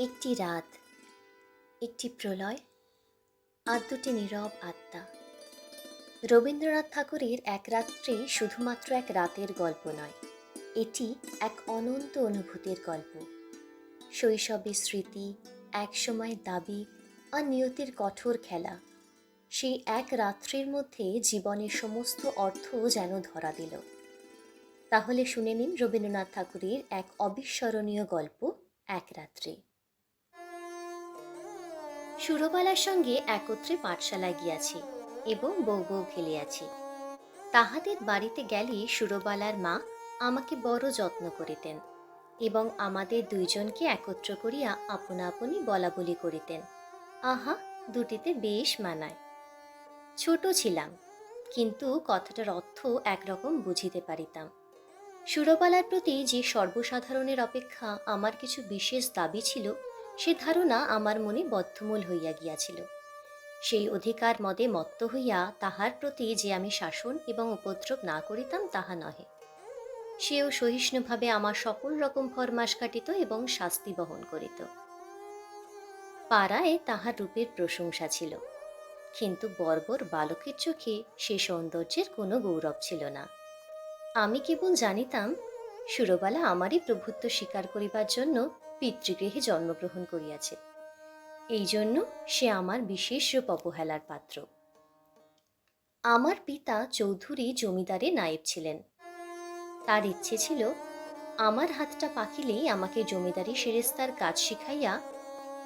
একটি রাত, একটি প্রলয় আর দুটি নীরব আত্মা। রবীন্দ্রনাথ ঠাকুরের এক রাত্রি শুধুমাত্র এক রাতের গল্প নয়, এটি এক অনন্ত অনুভূতির গল্প। শৈশবের স্মৃতি একসময় দাবি আর নিয়তির কঠোর খেলা, সেই এক রাত্রির মধ্যে জীবনের সমস্ত অর্থ যেন ধরা দিল। তাহলে শুনে নিন রবীন্দ্রনাথ ঠাকুরের এক অবিস্মরণীয় গল্প এক রাত্রি। সুরবালার সঙ্গে একত্রে পাঠশালায় গিয়াছি এবং বউ বউ খেলিয়াছি। তাহাদের বাড়িতে গেলে সুরবালার মা আমাকে বড় যত্ন করিতেন এবং আমাদের দুইজনকে একত্র করিয়া আপনা আপনি বলা বলি করিতেন। আহা, দুটিতে বেশ মানায়। ছোট ছিলাম, কিন্তু কথাটার অর্থ একরকম বুঝিতে পারিতাম। সুরবালার প্রতি যে সর্বসাধারণের অপেক্ষা আমার কিছু বিশেষ দাবি ছিল সে ধারণা আমার মনে বদ্ধমূল হইয়া গিয়াছিল। সেই অধিকার মদে মত্ত হইয়া তাহার প্রতি যে আমি শাসন এবং উপদ্রব না করিতাম তাহা নহে। সেও সহিষ্ণুভাবে আমার সকল রকম ফরমাস কাটিত এবং শাস্তি বহন করিত। পাড়ায় তাহার রূপের প্রশংসা ছিল, কিন্তু বর্বর বালকের চোখে সে সৌন্দর্যের কোনো গৌরব ছিল না। আমি কেবল জানিতাম, সুরবালা আমারই প্রভুত্ব স্বীকার করিবার জন্য পিতৃগৃহে জন্মগ্রহণ করিয়াছে। এই জন্য সে আমার বিশেষ রূপ অবহেলার পাত্র। আমার পিতা চৌধুরী জমিদারে নায়েব ছিলেন। তার ইচ্ছে ছিল আমার হাতটা পাকিলেই আমাকে জমিদারি সেরেস্তার কাজ শিখাইয়া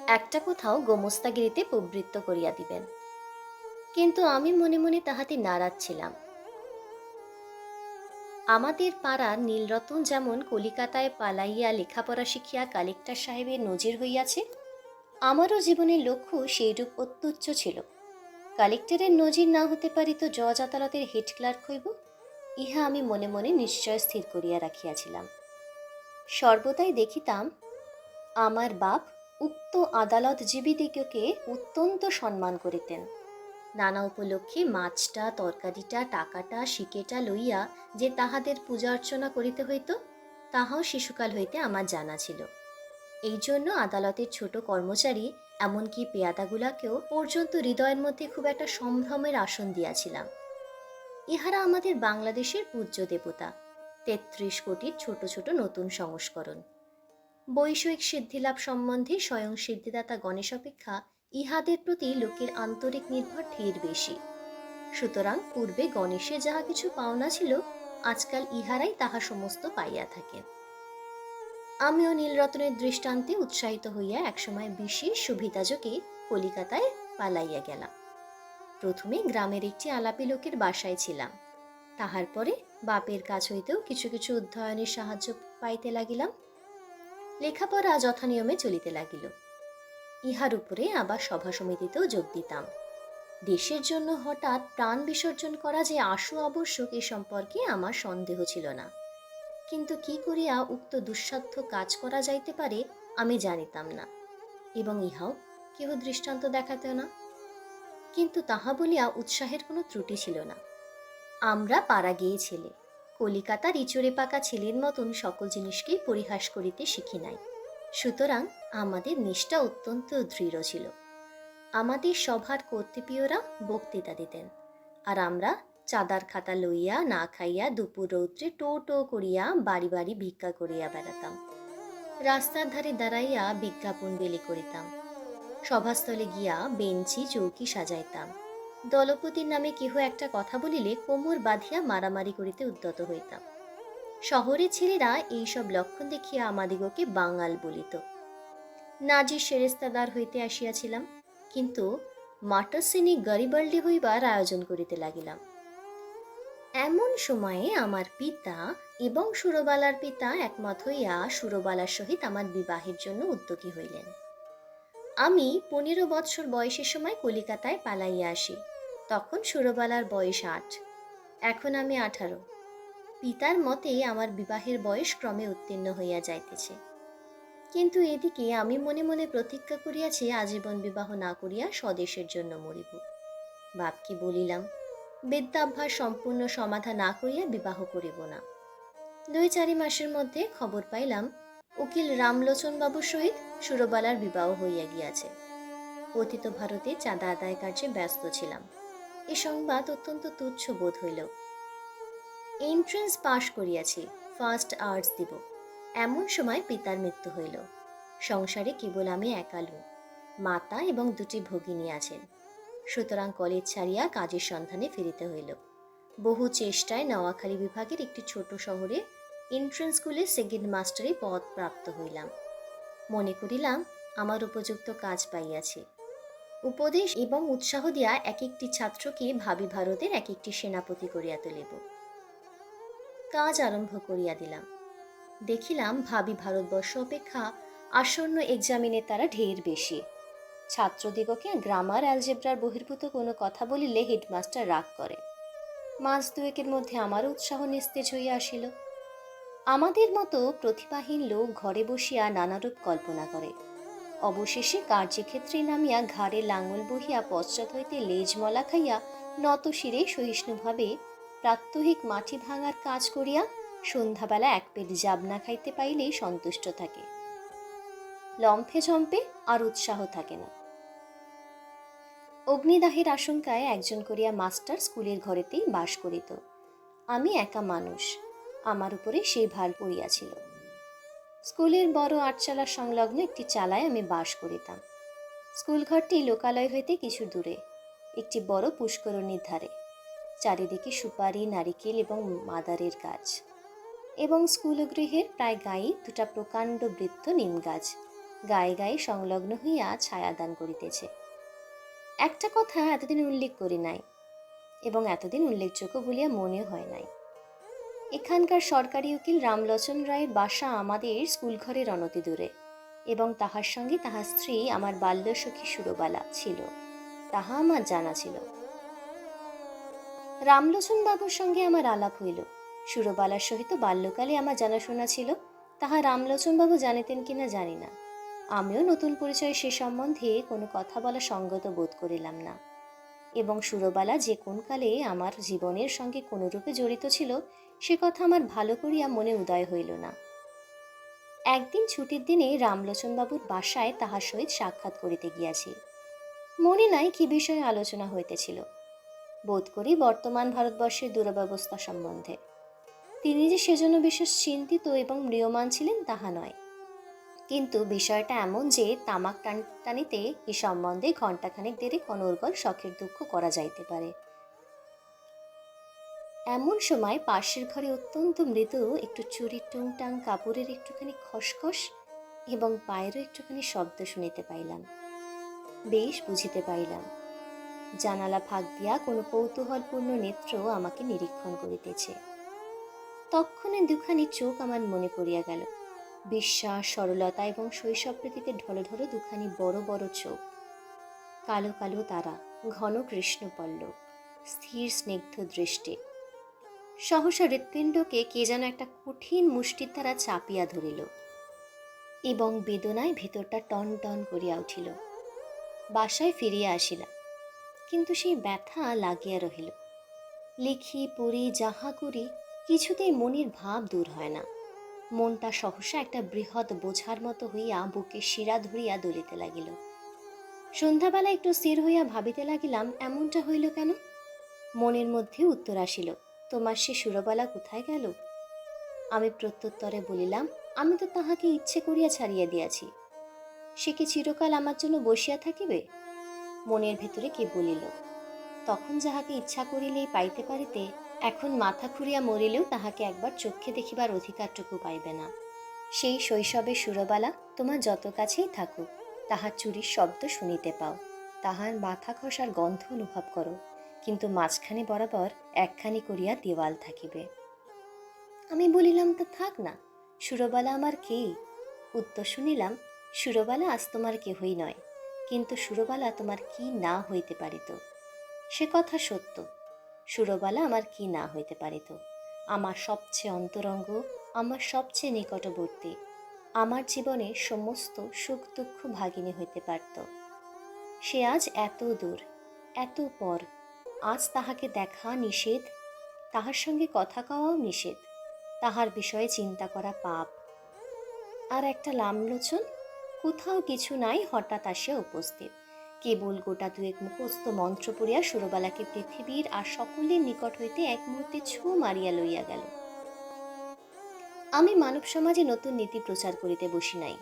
একটা কোথাও গোমস্তাগিরিতে প্রবৃত্ত করিয়া দিবেন। কিন্তু আমি মনে মনে তাহাতে নারাজ ছিলাম। আমাদের পাড়া নীলরতন যেমন কলিকাতায় পালাইয়া লেখাপড়া শিখিয়া কালেক্টর সাহেবের নজির হইয়াছে, আমারও জীবনের লক্ষ্য সেইরূপ অত্যুচ্চ ছিল। কালেক্টরের নজির না হতে পারি তো জজ আদালতের হেড ক্লার্ক হইব, ইহা আমি মনে মনে নিশ্চয় স্থির করিয়া রাখিয়াছিলাম। সর্বদাই দেখিতাম, আমার বাপ উক্ত আদালত আদালতজীবীদিগকে অত্যন্ত সম্মান করিতেন। নানা উপলক্ষে মাছটা, তরকারিটা, টাকাটা শিকেটা লইয়া যে তাহাদের পূজা অর্চনা করিতে হইত, তাহাও শিশুকাল হইতে আমার জানা ছিল। এই জন্য আদালতের ছোট কর্মচারী এমনকি পেয়াদাগুলাকেও পর্যন্ত হৃদয়ের মধ্যে খুব একটা সম্ভ্রমের আসন দিয়াছিলাম। ইহারা আমাদের বাংলাদেশের পূজ্য দেবতা, তেত্রিশ কোটির ছোট ছোট নতুন সংস্করণ। বৈষয়িক সিদ্ধিলাভ সম্বন্ধে স্বয়ং সিদ্ধিদাতা গণেশ অপেক্ষা ইহাদের প্রতি লোকের আন্তরিক নির্ভর ঢের বেশি। সুতরাং পূর্বে গণেশে যাহা কিছু পাওনা ছিল, আজকাল ইহারাই তাহা সমস্ত পাইয়া থাকে। আমিও নীলরতনের দৃষ্টান্তে উৎসাহিত হইয়া একসময় বিশেষ সুবিধাযোগে কলিকাতায় পালাইয়া গেলাম। প্রথমে গ্রামের একটি আলাপি লোকের বাসায় ছিলাম। তাহার পরে বাপের কাছ হইতেও কিছু কিছু অধ্যয়নের সাহায্য পাইতে লাগিলাম। লেখাপড়া যথানিয়মে চলিতে লাগিল। ইহার উপরে আবার সভা সমিতিতেও যোগ দিতাম। দেশের জন্য হঠাৎ প্রাণ বিসর্জন করা যে আশু আবশ্যক এ সম্পর্কে আমার সন্দেহ ছিল না। কিন্তু কি করিয়া উক্ত দুঃসাধ্য কাজ করা যাইতে পারে, আমি জানিতাম না এবং ইহাও কেহ দৃষ্টান্ত দেখাতেও না। কিন্তু তাহা বলিয়া উৎসাহের কোনো ত্রুটি ছিল না। আমরা পাড়া গিয়ে ছেলে কলিকাতার ইচড়ে পাকা ছেলের মতন সকল জিনিসকেই পরিহাস করিতে শিখি নাই। সুতরাং আমাদের নিষ্ঠা অত্যন্ত দৃঢ় ছিল। আমাদের সভার কর্তৃপীয়রা বক্তৃতা দিতেন আর আমরা চাঁদার খাতা লইয়া, না খাইয়া দুপুর রৌদ্রে টো টো করিয়া বাড়ি বাড়ি ভিক্ষা করিয়া বেড়াতাম। রাস্তার ধারে দাঁড়াইয়া বিজ্ঞাপন বেলি করিতাম। সভাস্থলে গিয়া বেঞ্চি, চৌকি সাজাইতাম। দলপতির নামে কেহ একটা কথা বলিলে কোমর বাঁধিয়া মারামারি করিতে উদ্যত হইতাম। শহরের ছেলেরা এইসব লক্ষণ দেখিয়া আমাদিগকে বাঙাল বলিত। নাজির সেরেস্তাদার হইতে আসিয়াছিলাম, কিন্তু মাটাসিনি গরিবাল্ডি হইবার আয়োজন করিতে লাগিলাম। এমন সময়ে আমার পিতা এবং সুরবালার পিতা একমত হইয়া সুরবালার সহিত আমার বিবাহের জন্য উদ্যোগী হইলেন। আমি পনেরো বৎসর বয়সের সময় কলিকাতায় পালাইয়া আসি, তখন সুরবালার বয়স আট, এখন আমি আঠারো। পিতার মতে আমার বিবাহের বয়স ক্রমে উত্তীর্ণ হইয়া যাইতেছে। কিন্তু এদিকে আমি মনে মনে প্রতিজ্ঞা করিয়াছি, আজীবন বিবাহ না করিয়া স্বদেশের জন্য মরিব। বাপকে বলিলাম বিদ্যাভ্যাস সম্পূর্ণ সমাধা না করিয়া বিবাহ করিব না। দুই চারি মাসের মধ্যে খবর পাইলাম, উকিল রামলোচন বাবুর সহিত সুরবালার বিবাহ হইয়া গিয়াছে। অতীত ভারতে চাঁদা আদায় কার্যে ব্যস্ত ছিলাম। এ সংবাদ অত্যন্ত তুচ্ছ বোধ হইল। এন্ট্রেন্স পাশ করিয়াছি ফার্স্ট আর্টস দিব। এমন সময় পিতার মৃত্যু হইল। সংসারে কেবল আমি একালু মাতা এবং দুটি ভগিনী আছেন। সুতরাং কলেজ ছাড়িয়া কাজের সন্ধানে ফিরিতে হইল। বহু চেষ্টায় নওয়াখালী বিভাগের একটি ছোট শহরে এন্ট্রেন্স স্কুলে সেকেন্ড মাস্টারে পদ প্রাপ্ত হইলাম। মনে করিলাম, আমার উপযুক্ত কাজ পাইয়াছি। উপদেশ এবং উৎসাহ দিয়া এক একটি ছাত্রকে ভাবি ভারতের এক একটি সেনাপতি করিয়া তুলিব। কাজ আরম্ভ করিয়া দিলাম। দেখিলাম ভাবি ভারতবর্ষ অপেক্ষা আসন্ন এক্সামিনে তারা ঢের বেশি। ছাত্রদিগকে গ্রামার অ্যালজেব্রার বহির্ভূত কোনো কথা বলিলে হেডমাস্টার রাগ করে। মাস দুয়েকের মধ্যে আমারও উৎসাহ নিস্তেজ হইয়া আসিল। আমাদের মতো প্রতিভাহীন লোক ঘরে বসিয়া নানারূপ কল্পনা করে। অবশেষে কার্যক্ষেত্রে নামিয়া ঘাড়ে লাঙল বহিয়া পশ্চাৎ হইতে লেজ মলা খাইয়া নত শিরে সহিষ্ণুভাবে প্রাত্যহিক মাটি ভাঙার কাজ করিয়া সন্ধ্যাবেলা এক পেট জাবনা খাইতে পাইলেই সন্তুষ্ট থাকে। লম্ফে ঝম্পে আর উৎসাহ থাকে না। অগ্নিদাহের আশঙ্কায় একজন করিয়া মাস্টার স্কুলের ঘরেতেই বাস করিত। আমি একা মানুষ, আমার উপরে সেই ভার পড়িয়াছিল। স্কুলের বড় আটচালা সংলগ্ন একটি চালায় আমি বাস করিতাম। স্কুল ঘরটি লোকালয় হইতে কিছু দূরে, একটি বড় পুষ্করণীর ধারে। চারিদিকে সুপারি, নারিকেল এবং মাদারের গাছ। এবং স্কুল গৃহের প্রায় গায়ে দুটা প্রকাণ্ড বৃত্ত নিম গাছ। গায়ে গায়ে সংলগ্ন হইয়া ছায়াদান করিতেছে। একটা কথা এতদিন উল্লেখ করি নাই এবং এতদিন উল্লেখযোগ্য বলিয়া মনে হয় নাই। এখানকার সরকারি উকিল রামলোচন রায়ের বাসা আমাদের স্কুল ঘরের অনতি দূরে এবং তাহার সঙ্গে তাহার স্ত্রী, আমার বাল্যসখী সুরবালা ছিল। তাহা আমার জানা ছিল। রামলোচন বাবুর সঙ্গে আমার আলাপ হইল। সুরবালার সহিত বাল্যকালে আমার জানাশোনা ছিল, তাহা রামলোচন বাবু জানিতেন কিনা জানি না। আমিও নতুন পরিচয়ে সে সম্বন্ধে কোনো কথা বলা সঙ্গত বোধ করিলাম না। এবং সুরবালা যে কোন কালে আমার জীবনের সঙ্গে কোনোরূপে জড়িত ছিল, সে কথা আমার ভালো করিয়া মনে উদয় হইল না। একদিন ছুটির দিনে রামলোচনবাবুর বাসায় তাহার সহিত সাক্ষাৎ করিতে গিয়াছি। মনে নাই কি বিষয়ে আলোচনা হইতেছিল। বোধ করি বর্তমান ভারতবর্ষের দুরব্যবস্থা সম্বন্ধে। তিনি যে সেজন্য বিশেষ চিন্তিত এবং ম্রিয়মান ছিলেন তাহা নয়। কিন্তু বিষয়টা এমন যে তামাক টান টানিতে এ সম্বন্ধে ঘণ্টাখানেক দেরি অনর্গল শখের দুঃখ করা যাইতে পারে। এমন সময় পাশের ঘরে অত্যন্ত মৃদু একটু চুরির টুংটাং কাপড়ের একটুখানি খসখস এবং পায়েরও একটুখানি শব্দ শুনিতে পাইলাম। বেশ বুঝিতে পাইলাম। জানালা ফাঁক দিয়া কোনো কৌতূহলপূর্ণ নেত্র আমাকে নিরীক্ষণ করিতেছে। তক্ষণে দুখানি চোখ আমার মনে পড়িয়া গেল। বিশ্বাস, সরলতা এবং শৈশব প্রীতিতে ঢলো ঢলো দুখানি বড় বড় চোখ। কালো কালো তারা, ঘন কৃষ্ণপল্লব, স্থির স্নিগ্ধ দৃষ্টি। সহসা হৃৎপিণ্ডকে কে যেন একটা কঠিন মুষ্টির দ্বারা চাপিয়া ধরিল এবং বেদনায় ভেতরটা টন টন করিয়া উঠিল। বাসায় ফিরিয়া আসিলাম। কিন্তু সেই ব্যথা লাগিয়া রহিল। লিখি, পড়ি, যাহা করি, কিছুতেই মনের ভাব দূর হয় না। মনটা সহসা একটা বৃহৎ বোঝার মতো হইয়া বুকে শিরা ধরিয়া দলিতে লাগিল। সন্ধ্যাবেলা একটু স্থির হইয়া ভাবিতে লাগিলাম, এমনটা হইল কেন? মনের মধ্যে উত্তর আসিল, তোমার সে সুরবালা কোথায় গেল? আমি প্রত্যুত্তরে বলিলাম, আমি তো তাহাকে ইচ্ছে করিয়া ছাড়িয়া দিয়াছি। সে কি চিরকাল আমার জন্য বসিয়া থাকিবে? মনের ভেতরে কে বলিল? তখন যাহাকে ইচ্ছা করিলেই পাইতে পারিতে, এখন মাথা খুঁড়িয়া মরিলেও তাহাকে একবার চক্ষে দেখিবার অধিকারটুকু পাইবে না। সেই শৈশবে সুরবালা তোমার যত কাছেই থাকুক তাহার চুরির শব্দ শুনিতে পাও। তাহার মাথা খসার গন্ধ অনুভব করো, কিন্তু মাঝখানে বরাবর একখানি করিয়া দেওয়াল থাকিবে। আমি বলিলাম, তো থাক না, সুরবালা আমার কে উত্তর শুনিলাম, সুরবালা আজ তোমার কেহই নয়। কিন্তু সুরবালা তোমার কি না হইতে পারিত? সে কথা সত্য। সুরবালা আমার কি না হইতে পারিত? আমার সবচেয়ে অন্তরঙ্গ, আমার সবচেয়ে নিকটবর্তী, আমার জীবনে সমস্ত সুখ দুঃখ ভাগিনী হইতে পারত। সে আজ এত দূর, এত পর, আজ তাহাকে দেখা নিষেধ, তাহার সঙ্গে কথা কওয়াও নিষেধ, তাহার বিষয়ে চিন্তা করা পাপ। আর একটা লামলোচন কোথাও কিছু নাই, হঠাৎ আসিয়া উপস্থিত। কেবল গোটা দুয়েক মুখস্থ মন্ত্র পড়িয়া সুরবালাকে পৃথিবীর আর সকলের নিকট হইতে এক মুহূর্তে ছু মারিয়া লইয়া গেল। আমি মানব সমাজে নতুন নীতি প্রচার করিতে বসি নাই,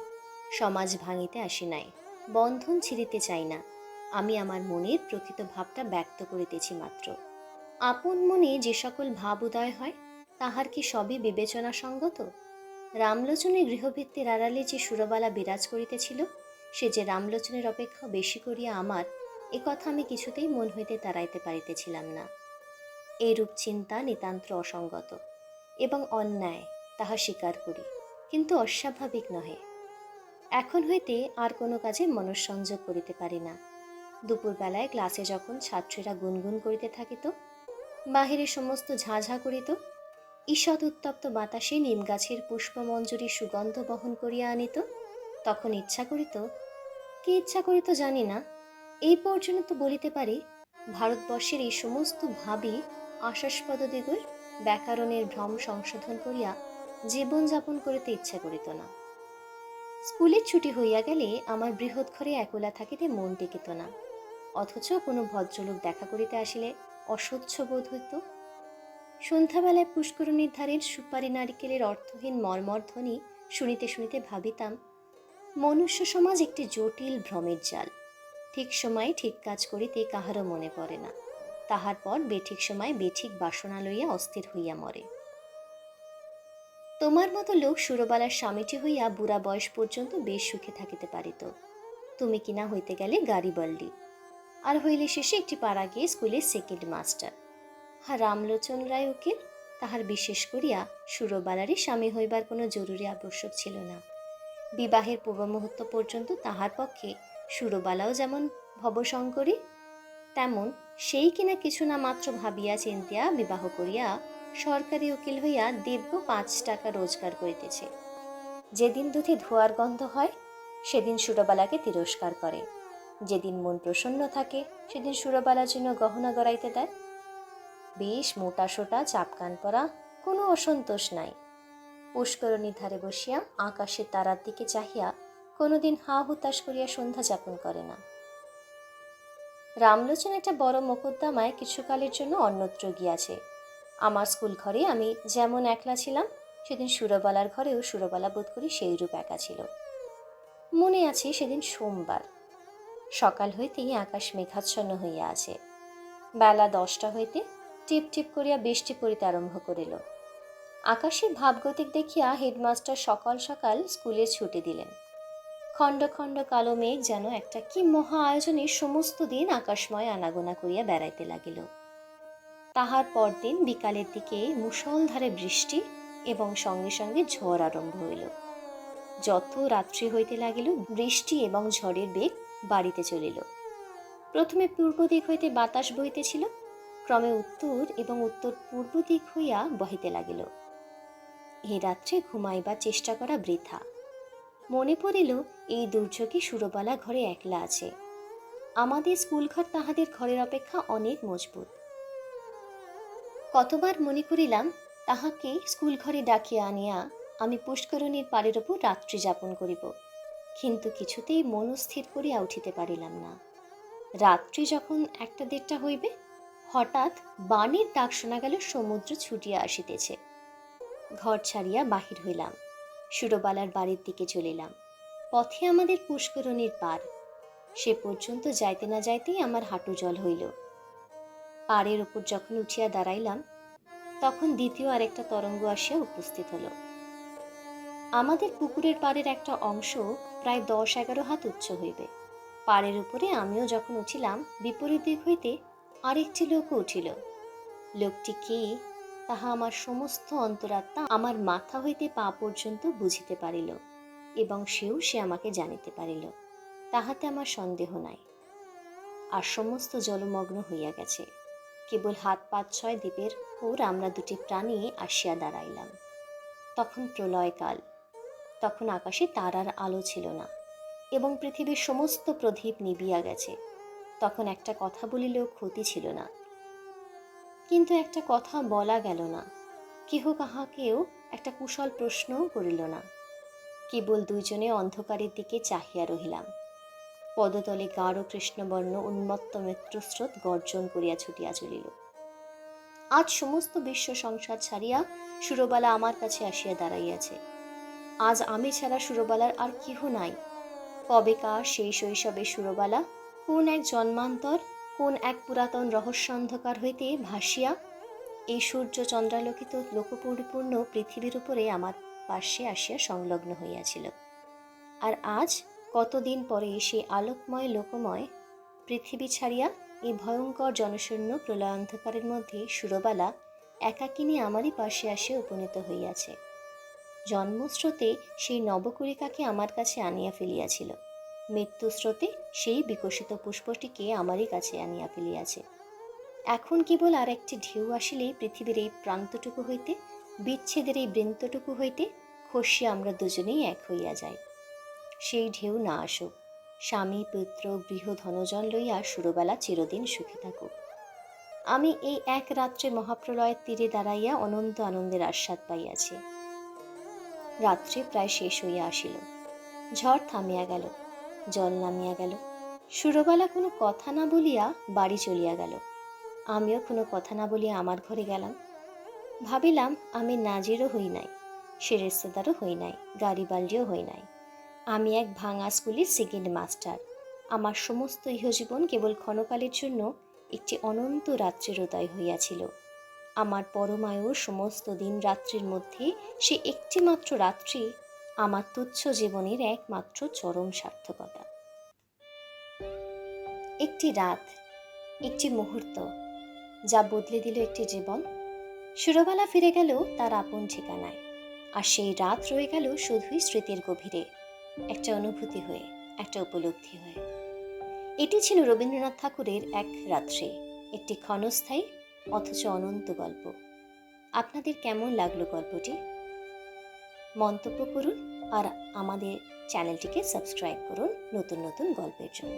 সমাজ ভাঙিতে আসি নাই, বন্ধন ছিঁড়িতে চাই না। আমি আমার মনের প্রকৃত ভাবটা ব্যক্ত করিতেছি মাত্র। আপন মনে যে সকল ভাব উদয় হয়, তাহার কি সবই বিবেচনা সঙ্গত রামলোচনের গৃহভিত্তির আড়ালে যে সুরবালা বিরাজ করিতেছিল, সে যে রামলোচনের অপেক্ষা বেশি করিয়া আমার, এ কথা আমি কিছুতেই মন হইতে তাড়াইতে পারিতেছিলাম না। এইরূপ চিন্তা নিতান্ত অসঙ্গত এবং অন্যায় তাহা স্বীকার করি, কিন্তু অস্বাভাবিক নহে। এখন হইতে আর কোনো কাজে মনঃসংযোগ করিতে পারি না। দুপুরবেলায় ক্লাসে যখন ছাত্রীরা গুনগুন করিতে থাকিত, বাহিরে সমস্ত ঝাঝা করিত ঈষৎ উত্তপ্ত বাতাসে নিম গাছের পুষ্পমঞ্জুরি সুগন্ধ বহন করিয়া আনিত। তখন ইচ্ছা করিত, কি ইচ্ছা করিত জানি না, এই পর্যন্ত বলিতে পারি ভারতবর্ষের এই সমস্ত ভাবই আশাস্পদ দিগর ব্যাকরণের ভ্রম সংশোধন করিয়া জীবনযাপন করিতে ইচ্ছা করিত না। স্কুলের ছুটি হইয়া গেলে আমার বৃহৎ ঘরে একলা থাকিতে মন টেকিত না, অথচ কোনো ভদ্রলোক দেখা করিতে আসিলে অসহ্য বোধ হইত। সন্ধ্যাবেলায় পুষ্করণীর ধারের সুপারি নারিকেলের অর্থহীন মর্মর্ধ্বনি শুনিতে শুনিতে ভাবিতাম, মনুষ্য সমাজ একটি জটিল ভ্রমের জাল। ঠিক সময়ে ঠিক কাজ করিতে কাহারও মনে পড়ে না। তাহার পর বেঠিক সময় বেঠিক বাসনা লইয়া অস্থির হইয়া মরে। তোমার মতো লোক সুরবালার স্বামীটি হইয়া বুড়া বয়স পর্যন্ত বেশ সুখে থাকিতে পারিত। তুমি কিনা হইতে গেলে গাড়ি বললি আর হইলে শেষে একটি পাড়া গিয়ে স্কুলের সেকেন্ড মাস্টার রামলোচন রায় উকিল, তাহার বিশেষ করিয়া সুরবালারই স্বামী হইবার কোনো জরুরি আবশ্যক ছিল না। বিবাহের পূর্ব মুহূর্ত পর্যন্ত তাহার পক্ষে সুরবালাও যেমন ভবশঙ্করী, তেমন সেই কিনা কিছু না মাত্র ভাবিয়া চিন্তিয়া বিবাহ করিয়া সরকারি উকিল হইয়া দিব্য পাঁচ টাকা রোজগার করিতেছে। যেদিন দুধে ধোয়ার গন্ধ হয়, সেদিন সুরবালাকে তিরস্কার করে। যেদিন মন প্রসন্ন থাকে, সেদিন সুরবালার জন্য গহনা গড়াইতে দেয়। বেশ মোটা সোটা চাপকান পরা, কোনো অসন্তোষ নাই। পুষ্করণীর ধারে বসিয়া আকাশের তারার দিকে চাহিয়া কোনোদিন হা হুতাশ করিয়া সন্ধ্যা যাপন করে না। রামলোচন একটা বড় মোকদ্দমায় কিছুকালের জন্য অন্যত্র গিয়াছে। আমার স্কুল ঘরে আমি যেমন একলা ছিলাম, সেদিন সুরবালার ঘরেও সুরবালা বোধ করি সেই রূপ একা ছিল। মনে আছে সেদিন সোমবার। সকাল হইতেই আকাশ মেঘাচ্ছন্ন হইয়া আছে। বেলা দশটা হইতে টিপ টিপ করিয়া বৃষ্টি পড়িতে আরম্ভ করিল। আকাশের ভাবগতিক দেখিয়া হেডমাস্টার সকাল সকাল স্কুলে ছুটি দিলেন। খণ্ড খণ্ড কালো মেঘ যেন একটা কি মহা আয়োজনে সমস্ত দিন আকাশময় আনাগোনা করিয়া বেড়াইতে লাগিল। তাহার পরদিন বিকালের দিকে মুষলধারে বৃষ্টি এবং সঙ্গে সঙ্গে ঝড় আরম্ভ হইল। যত রাত্রি হইতে লাগিল, বৃষ্টি এবং ঝড়ের বেগ বাড়িতে চলিল। প্রথমে পূর্ব দিক হইতে বাতাস বহিতেছিল ক্রমে উত্তর এবং উত্তর পূর্ব দিক হইয়া বহিতে লাগিল। এ রাত্রে ঘুমাইবার চেষ্টা করা বৃথা। মনে পড়িল, এই দুর্যোগে সুরবালা ঘরে একলা আছে। আমাদের স্কুলঘর তাহাদের ঘরের অপেক্ষা অনেক মজবুত। কতবার মনে করিলাম, তাহাকে স্কুল ঘরে ডাকিয়া আনিয়া আমি পুষ্করণীর পাড়ের ওপর রাত্রি যাপন করিব, কিন্তু কিছুতেই মনস্থির করিয়া উঠিতে পারিলাম না। রাত্রি যখন একটা দেড়টা হইবে হঠাৎ বাণীর ডাক শোনা গেল, সমুদ্র ছুটিয়া আসিতেছে। ঘর ছাড়িয়া বাহির হইলাম। সুরবালার বাড়ির দিকে চলিলাম। পথে আমাদের পুষ্করণীর পার। সে পর্যন্ত যাইতে না যাইতেই আমার হাঁটু জল হইল। পাড়ের উপর যখন উঠিয়া দাঁড়াইলাম, তখন দ্বিতীয় আরেকটা তরঙ্গ আসিয়া উপস্থিত হলো। আমাদের পুকুরের পাড়ের একটা অংশ প্রায় দশ এগারো হাত উচ্চ হইবে। পাড়ের উপরে আমিও যখন উঠিলাম, বিপরীত দিক হইতে আরেকটি লোকও উঠিল। লোকটি কে, তাহা আমার সমস্ত অন্তরাত্মা আমার মাথা হইতে পা পর্যন্ত বুঝিতে পারিল এবং সেও সে আমাকে জানিতে পারিল, তাহাতে আমার সন্দেহ নাই। আর সমস্ত জলমগ্ন হইয়া গেছে। কেবল হাত পাঁচ ছয় দ্বীপের ওর আমরা দুটি প্রাণী আসিয়া দাঁড়াইলাম। তখন প্রলয়কাল, তখন আকাশে তারার আলো ছিল না এবং পৃথিবীর সমস্ত প্রদীপ নিবিয়া গেছে। তখন একটা কথা বলিলেও ক্ষতি ছিল না। কিন্তু একটা কথা বলা গেল না। কেহ কাহাকেও একটা কুশল প্রশ্নও করিল না। কেবল দুইজনে অন্ধকারের দিকে চাহিয়া রহিলাম। পদতলে গাঢ় কৃষ্ণবর্ণ উন্মত্ত মিত্রস্রোত গর্জন করিয়া ছুটিয়া চলিল। আজ সমস্ত বিশ্ব সংসার ছাড়িয়া সুরবালা আমার কাছে আসিয়া দাঁড়াইয়াছে। আজ আমি ছাড়া সুরবালার আর কেহ নাই। কবেকার সেই শৈশবে সুরবালা কোন এক জন্মান্তর, কোন এক পুরাতন রহস্য অন্ধকার হইতে ভাসিয়া, এই সূর্য চন্দ্রালোকিত লোকপরিপূর্ণ পৃথিবীর উপরে আমার পার্শ্বে আসিয়া সংলগ্ন হইয়াছিল। আর আজ কতদিন পরে সেই আলোকময় লোকময় পৃথিবী ছাড়িয়া এই ভয়ঙ্কর জনশূন্য প্রলয় অন্ধকারের মধ্যে সুরবালা একাকিনী আমারই পাশে আসিয়া উপনীত হইয়াছে। জন্মস্রোতে সেই নবকরিকাকে আমার কাছে আনিয়া ফেলিয়াছিল। মৃত্যুস্রোতে সেই বিকশিত পুষ্পটিকে আমারই কাছে আনিয়া ফেলিয়াছে। এখন কেবল আর একটি ঢেউ আসিলেই পৃথিবীর এই প্রান্তটুকু হইতে, বিচ্ছেদের এই বৃন্তটুকু হইতে খসিয়া আমরা দুজনেই এক হইয়া যাই। সেই ঢেউ না আসুক, স্বামী, পুত্র, গৃহ, ধনজন লইয়া সুরবেলা চিরদিন সুখে থাকুক। আমি এই এক রাত্রে মহাপ্রলয়ের তীরে দাঁড়াইয়া অনন্ত আনন্দের আস্বাদ পাইয়াছি। রাত্রে প্রায় শেষ হইয়া আসিল। ঝড় থামিয়া গেল। জল নামিয়া গেল। সুরবালা কোনো কথা না বলিয়া বাড়ি চলিয়া গেল। আমিও কোনো কথা না বলিয়া আমার ঘরে গেলাম। ভাবিলাম, আমি নাজিরও হই নাই সেরেস্তাদারও হই নাই, গাড়ি বাল্ডিও হই নাই। আমি এক ভাঙা স্কুলের সেকেন্ড মাস্টার আমার সমস্ত ইহজীবন কেবল ক্ষণকালের জন্য একটি অনন্ত রাত্রির উদয় হইয়াছিল। আমার পরমায়ুর সমস্ত দিন রাত্রির মধ্যে সে একটিমাত্র রাত্রি আমার তুচ্ছ জীবনের একমাত্র চরম সার্থকতা। একটি রাত, একটি মুহূর্ত, যা বদলে দিল একটি জীবন, সুরবালা ফিরে গেল তার আপন ঠিকানায়, আর সেই রাত রয়ে গেল শুধুই স্মৃতির গভীরে, একটা অনুভূতি হয়ে, একটা উপলব্ধি হয়ে। এটি ছিল রবীন্দ্রনাথ ঠাকুরের এক রাত্রে, একটি ক্ষণস্থায়ী, অথচ অনন্ত গল্প। আপনাদের কেমন লাগল গল্পটি? মন্তব্য করুন আর আমাদের চ্যানেলটিকে সাবস্ক্রাইব করুন নতুন নতুন গল্পের জন্য।